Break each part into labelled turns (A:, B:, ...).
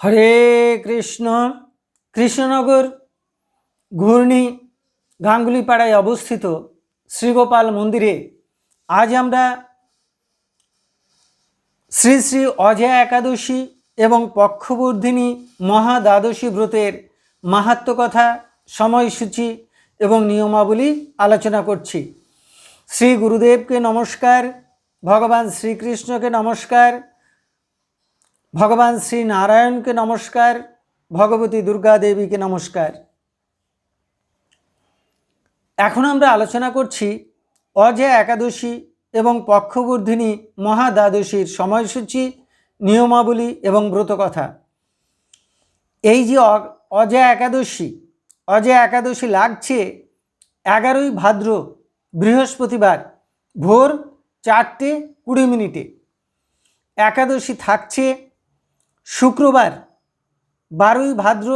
A: হরে কৃষ্ণ, কৃষ্ণনগর ঘূর্ণি গাঙ্গুলিপাড়ায় অবস্থিত শ্রীগোপাল মন্দিরে আজ আমরা শ্রী শ্রী অজয় একাদশী এবং পক্ষবর্ধিনী মহা দ্বাদশী ব্রতের মাহাত্ম কথা সময়সূচি এবং নিয়মাবলী আলোচনা করছি। শ্রী গুরুদেবকে নমস্কার, ভগবান শ্রীকৃষ্ণকে নমস্কার ভগবান শ্রী নারায়ণকে নমস্কার, ভগবতী দুর্গা দেবীকে নমস্কার। এখন আমরা আলোচনা করছি অজয় একাদশী এবং পক্ষবর্ধিনী মহাদ্বাদশীর সময়সূচি, নিয়মাবলী এবং ব্রতকথা। এই যে অ- অজয় একাদশী অজয় একাদশী লাগছে এগারোই ভাদ্র বৃহস্পতিবার ভোর চারটে কুড়ি মিনিটে। একাদশী থাকছে শুক্রবার বারোই ভাদ্র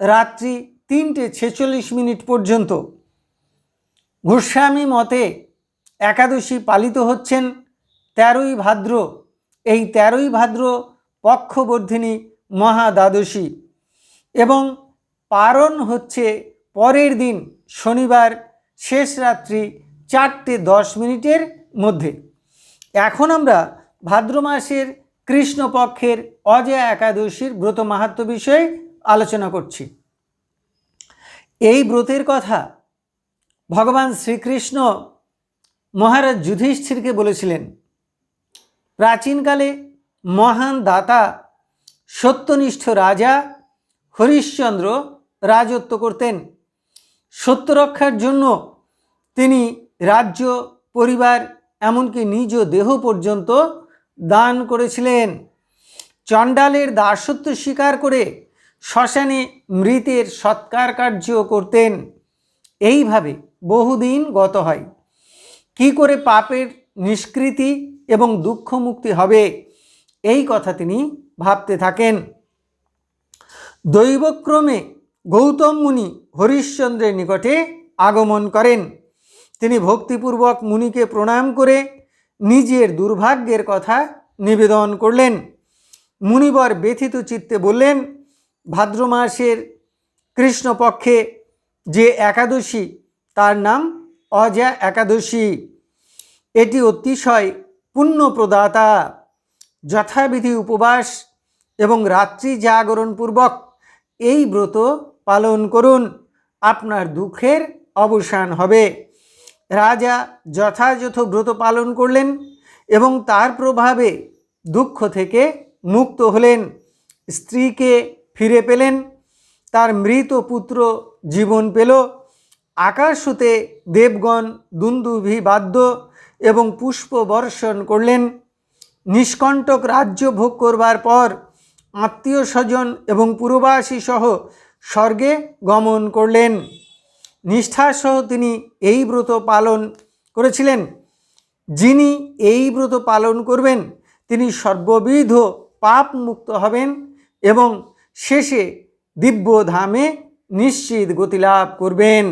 A: রাত্রি তিনটে ছেচল্লিশ মিনিট পর্যন্ত গোস্বামী মতে একাদশী পালিত হচ্ছেন তেরোই ভাদ্র। এই তেরোই ভাদ্র পক্ষবর্ধিনী মহা দ্বাদশী এবং পারণ হচ্ছে পরের দিন শনিবার শেষ রাত্রি চারটে দশ মিনিটের মধ্যে। এখন আমরা ভাদ্র মাসের কৃষ্ণপক্ষের অজয় একাদশীর ব্রত মাহাত্ম বিষয়ে আলোচনা করছি। এই ব্রতের কথা ভগবান শ্রীকৃষ্ণ মহারাজ যুধিষ্ঠিরকে বলেছিলেন, প্রাচীনকালে মহান দাতা, সত্যনিষ্ঠ রাজা হরিশ্চন্দ্র রাজত্ব করতেন। সত্য রক্ষার জন্য তিনি রাজ্য, পরিবার, এমনকি নিজ দেহ পর্যন্ত দান করেছিলেন। চণ্ডালের দাসত্ব স্বীকার করে শ্মশানে মৃতের সৎকার কার্য করতেন। এইভাবে বহুদিন গত হয়। কি করে পাপের নিষ্কৃতি এবং দুঃখ মুক্তি হবে, এই কথা তিনি ভাবতে থাকেন। দৈবক্রমে গৌতম মুনি হরিশ্চন্দ্রের নিকটে আগমন করেন। তিনি ভক্তিপূর্বক মুনিকে প্রণাম করে নিজের দুর্ভাগ্যের কথা নিবেদন করলেন। মুনিবর ব্যথিত চিত্তে বললেন, ভাদ্র মাসের কৃষ্ণপক্ষে যে একাদশী, তার নাম অজা একাদশী। এটি অতিশয় পুণ্যপ্রদাতা, যথাবিধি উপবাস এবং রাত্রি জাগরণপূর্বক এই ব্রত পালন করুন। আপনার দুঃখের অবসান হবে। রাজা যথাযথ ব্রত পালন করলেন এবং তার প্রভাবে দুঃখ থেকে মুক্ত হলেন, স্ত্রীকে ফিরে পেলেন, তার মৃত পুত্র জীবন পেল, আকাশ হতে দেবগণ দুন্দুভি বাদ্য এবং পুষ্প বর্ষণ করলেন। নিষ্কণ্টক রাজ্য ভোগ করবার পর আত্মীয় স্বজন এবং পুরবাসী সহ স্বর্গে গমন করলেন। নিষ্ঠাসহ তিনি এই ব্রত পালন করেছিলেন। যিনি এই ব্রত পালন করবেন, তিনি সর্ববিধ পাপ মুক্ত হবেন এবং শেষে দিব্য ধামে নিশ্চিত গতিলাভ করবেন।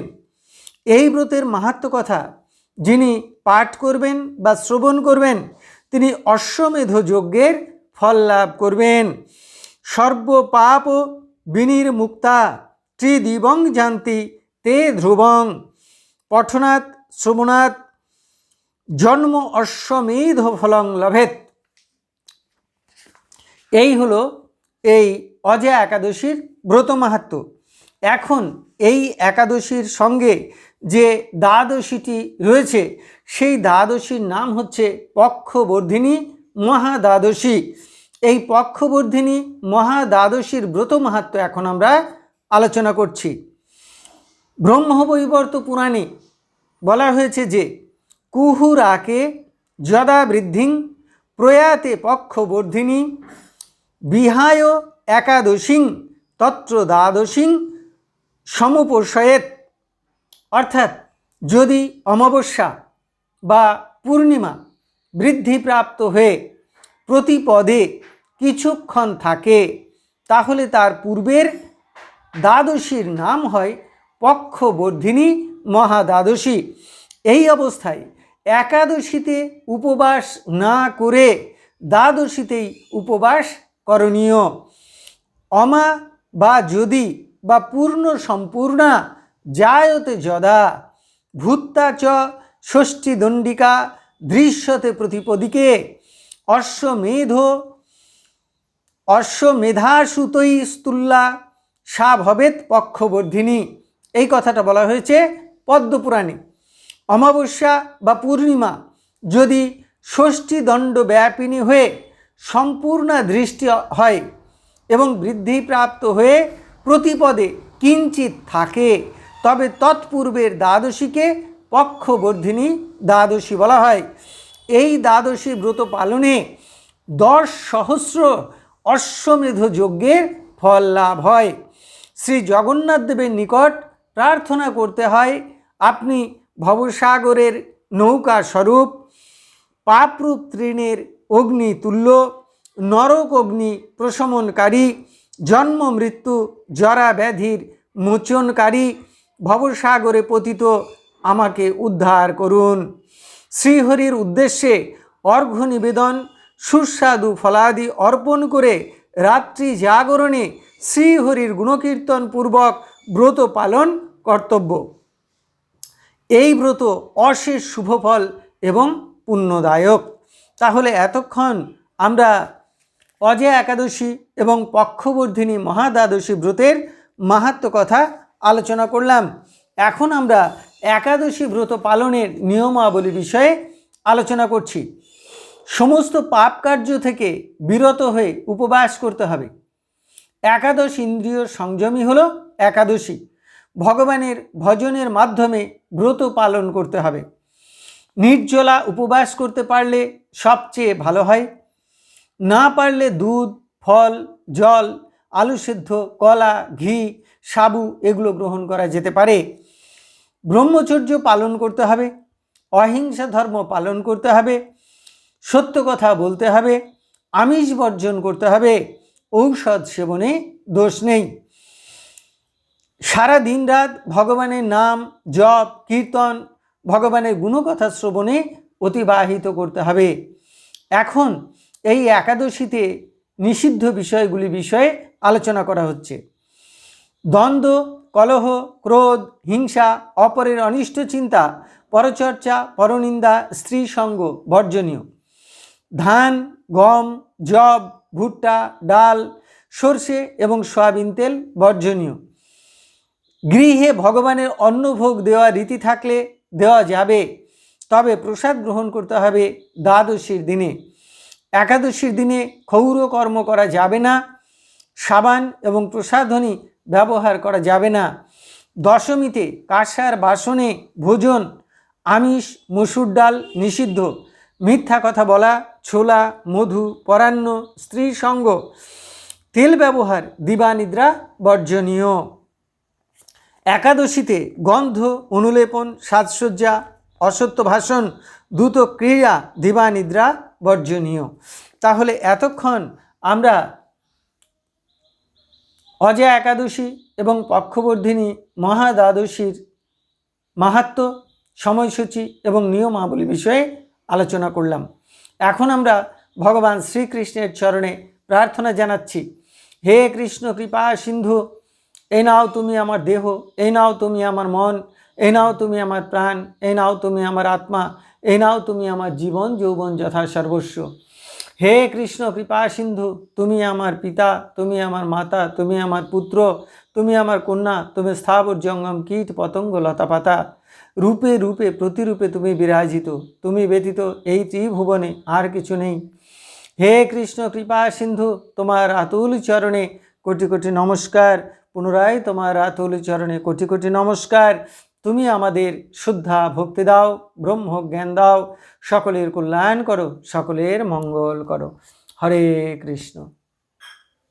A: এই ব্রতের মাহাত্ম কথা, যিনি পাঠ করবেন বা শ্রবণ করবেন, তিনি অশ্বমেধ যজ্ঞের ফল লাভ করবেন। সর্বপাপ বিনির্মুক্তা ত্রিদিবং জান্তি তে ধ্রুবং। পঠনাৎ শ্রবণাৎ জন্ম অশ্বমেধ ফলং লভেত এই হলো এই অজয় একাদশীর ব্রত মাহাত্ম এখন এই একাদশীর সঙ্গে যে দ্বাদশীটি রয়েছে, সেই দ্বাদশীর নাম হচ্ছে পক্ষবর্ধিনী মহাদ্বাদশী। এই পক্ষবর্ধিনী মহাদ্বাদশীর ব্রত মাহাত্ম এখন আমরা আলোচনা করছি। ব্রহ্মবৈবর্ত পুরাণে বলা হয়েছে যে কুহুরাকে যদা বৃদ্ধিং প্রয়াতে পক্ষবর্ধিনী, বিহায় একাদশীং তত্র দ্বাদশীং সমপোষয়েত অর্থাৎ, যদি অমাবস্যা বা পূর্ণিমা বৃদ্ধিপ্রাপ্ত হয়ে প্রতি পদে কিছুক্ষণ থাকে, তাহলে তার পূর্বের দ্বাদশীর নাম হয় পক্ষবর্ধিনী মহাদ্বাদশী। এই অবস্থায় একাদশীতে উপবাস না করে দ্বাদশীতেই উপবাস করণীয়। অমা বা যদি বা পূর্ণ সম্পূর্ণা জায়তে যদা, ভূত্তা চ ষষ্ঠী দণ্ডিকা দৃশ্যতে প্রতিপদিকে, অশ্বমেধ অশ্বমেধাসুতই স্তুল্লা সা ভবেত পক্ষবর্ধিনী। এই কথাটা বলা হয়েছে পদ্মপুরাণে। অমাবস্যা বা পূর্ণিমা যদি ষষ্ঠী দণ্ড ব্যাপিনী হয়ে সম্পূর্ণ দৃষ্টি হয় এবং বৃদ্ধিপ্রাপ্ত হয়ে প্রতিপদে কিঞ্চিত থাকে, তবে তৎপূর্বের দ্বাদশীকে পক্ষবর্ধিনী দ্বাদশী বলা হয়। এই দ্বাদশী ব্রত পালনে দশ সহস্র অশ্বমেধ যজ্ঞের ফল লাভ হয়। শ্রী জগন্নাথ দেবের নিকট প্রার্থনা করতে হয়, আপনি ভবসাগরের নৌকা স্বরূপ পাপরূপ তৃণের অগ্নি তুল্য, নরক অগ্নি প্রশমনকারী, জন্ম মৃত্যু জরা ব্যাধির মোচনকারী, ভবসাগরে পতিত আমাকে উদ্ধার করুন। শ্রীহরির উদ্দেশ্যে অর্ঘ্য নিবেদন, সুস্বাদু ফলাদি অর্পণ করে রাত্রি জাগরণে শ্রীহরির গুণকীর্তন পূর্বক ব্রত পালন কর্তব্য। এই ব্রত অশেষ শুভফল এবং পুণ্যদায়ক। তাহলে এতক্ষণ আমরা অজয় একাদশী এবং পক্ষবর্ধিনী মহাদ্বাদশী ব্রতের মাহাত্ম কথা আলোচনা করলাম। এখন আমরা একাদশী ব্রত পালনের নিয়মাবলী বিষয়ে আলোচনা করছি। সমস্ত পাপ কার্য থেকে বিরত হয়ে উপবাস করতে হবে। একাদশ ইন্দ্রিয় সংযমী হলো একাদশী। ভগবানের ভজনের মাধ্যমে ব্রত পালন করতে হবে। নির্জলা উপবাস করতে পারলে সবচেয়ে ভালো হয়। না পারলে দুধ, ফল, জল, আলু সেদ্ধ, কলা, ঘি, সাবু এগুলো গ্রহণ করা যেতে পারে। ব্রহ্মচর্য পালন করতে হবে। অহিংসা ধর্ম পালন করতে হবে। সত্য কথা বলতে হবে। আমিষ বর্জন করতে হবে। ঔষধ সেবনে দোষ নেই। সারা দিন রাত ভগবানের নাম জপ, কীর্তন, ভগবানের গুণকথা শ্রবণে অতিবাহিত করতে হবে। এখন এই একাদশীতে নিষিদ্ধ বিষয়গুলি বিষয়ে আলোচনা করা হচ্ছে। দ্বন্দ্ব, কলহ, ক্রোধ, হিংসা, অপরের অনিষ্ট চিন্তা, পরচর্চা, পরনিন্দা স্ত্রী সঙ্গ বর্জনীয়। ধান, গম জব ভুট্টা, ডাল, সর্ষে এবং সয়াবিন তেল বর্জনীয়। গৃহে ভগবানের অন্নভোগ দেওয়া রীতি থাকলে দেওয়া যাবে। তবে প্রসাদ গ্রহণ করতে হবে দ্বাদশীর দিনে। একাদশীর দিনে ক্ষৌর কর্ম করা যাবে না, সাবান এবং প্রসাধনী ব্যবহার করা যাবে না। দশমীতে কাঁসার বাসনে ভোজন, আমিষ, মসুর ডাল নিষিদ্ধ। মিথ্যা কথা বলা, ছোলা, মধু, পরান্ন স্ত্রী সঙ্গ তেল ব্যবহার, দিবানিদ্রা বর্জনীয়। একাদশীতে গন্ধ, অনুলেপন, সাজসজ্জা, অসত্য ভাষণ, দ্রুত ক্রিয়া দিবানিদ্রা বর্জনীয়। তাহলে এতক্ষণ আমরা অজয় একাদশী এবং পক্ষবর্ধিনী মহাদ্বাদশীর মাহাত্ম, সময়সূচি এবং নিয়মাবলী বিষয়ে আলোচনা করলাম। এখন আমরা ভগবান শ্রীকৃষ্ণের চরণে প্রার্থনা জানাচ্ছি, হে কৃষ্ণ কৃপা সিন্ধু এই নাও তুমি আমার দেহ, এই নাও তুমি আমার মন, এই নাও তুমি আমার প্রাণ, এই নাও তুমি আমার আত্মা, এই নাও তুমি আমার জীবন, যৌবন যথা সর্বস্ব। হে কৃষ্ণ কৃপা সিন্ধু, তুমি আমার পিতা, তুমি আমার মাতা, তুমি আমার পুত্র, তুমি আমার কন্যা, তুমি স্থাবর জঙ্গম, কীট, পতঙ্গ লতাপাতা রূপে রূপে, প্রতিরূপে তুমি বিরাজিত, তুমি ব্যতীত এই ত্রিভুবনে আর কিছু নেই। হে কৃষ্ণ কৃপা সিন্ধু, তোমার আতুল চরণে কোটি কোটি নমস্কার। পুনরায় তোমার আতুল চরণে কোটি কোটি নমস্কার। তুমি আমাদের শুদ্ধা ভক্তি দাও ব্রহ্ম জ্ঞান দাও, সকলের কল্যাণ করো, সকলের মঙ্গল করো। হরে কৃষ্ণ।